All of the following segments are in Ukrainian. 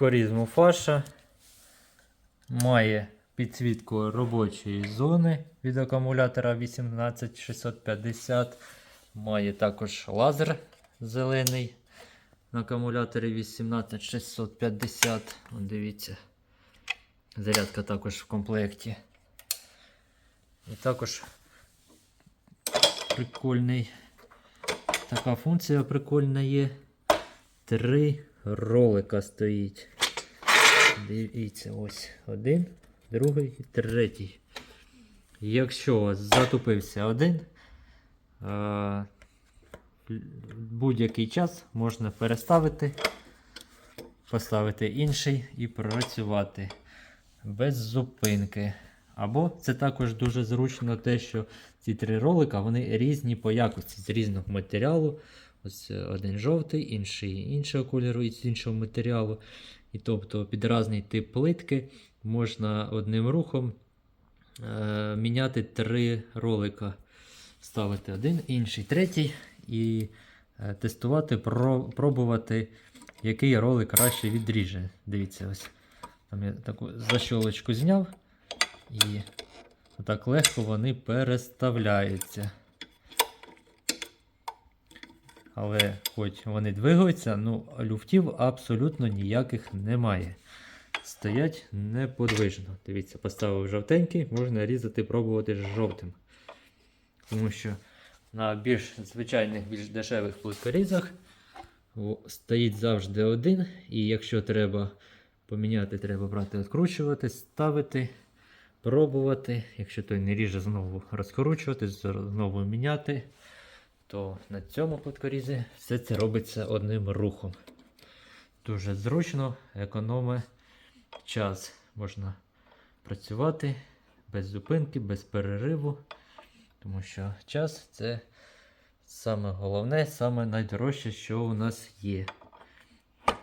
плиткорізму фаша. Має підсвітку робочої зони від акумулятора 18650. Має також лазер зелений на акумуляторі 18650. Дивіться. Зарядка також в комплекті. І також прикольний. Така функція прикольна є. Три ролика стоїть. Дивіться, ось один, другий третій. Якщо затупився один, е, будь-який час можна переставити, поставити інший і працювати без зупинки. Або це також дуже зручно те, що ці три ролика вони різні по якості з різного матеріалу. Ось е, один жовтий, інший іншого кольору і з іншого матеріалу. І тобто під різний тип плитки можна одним рухом е, міняти три ролика. Ставити один, інший, третій і е, тестувати, про, пробувати, який ролик краще відріже. Дивіться, ось там я таку защолочку зняв. І так легко вони переставляються. Але хоч вони двигаються, ну люфтів абсолютно ніяких немає. Стоять неподвижно. Дивіться, поставив жовтенький, можна різати, пробувати з жовтим. Тому що на більш звичайних, більш дешевих плиткорізах стоїть завжди один. І якщо треба поміняти, треба брати, відкручувати, ставити, пробувати. Якщо той не ріже, знову розкручувати, знову міняти то на цьому плиткорізі все це робиться одним рухом. Дуже зручно, економить час. Можна працювати без зупинки, без перериву, тому що час це саме головне, саме найдорожче, що у нас є.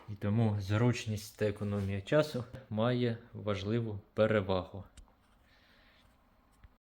І тому зручність та економія часу має важливу перевагу.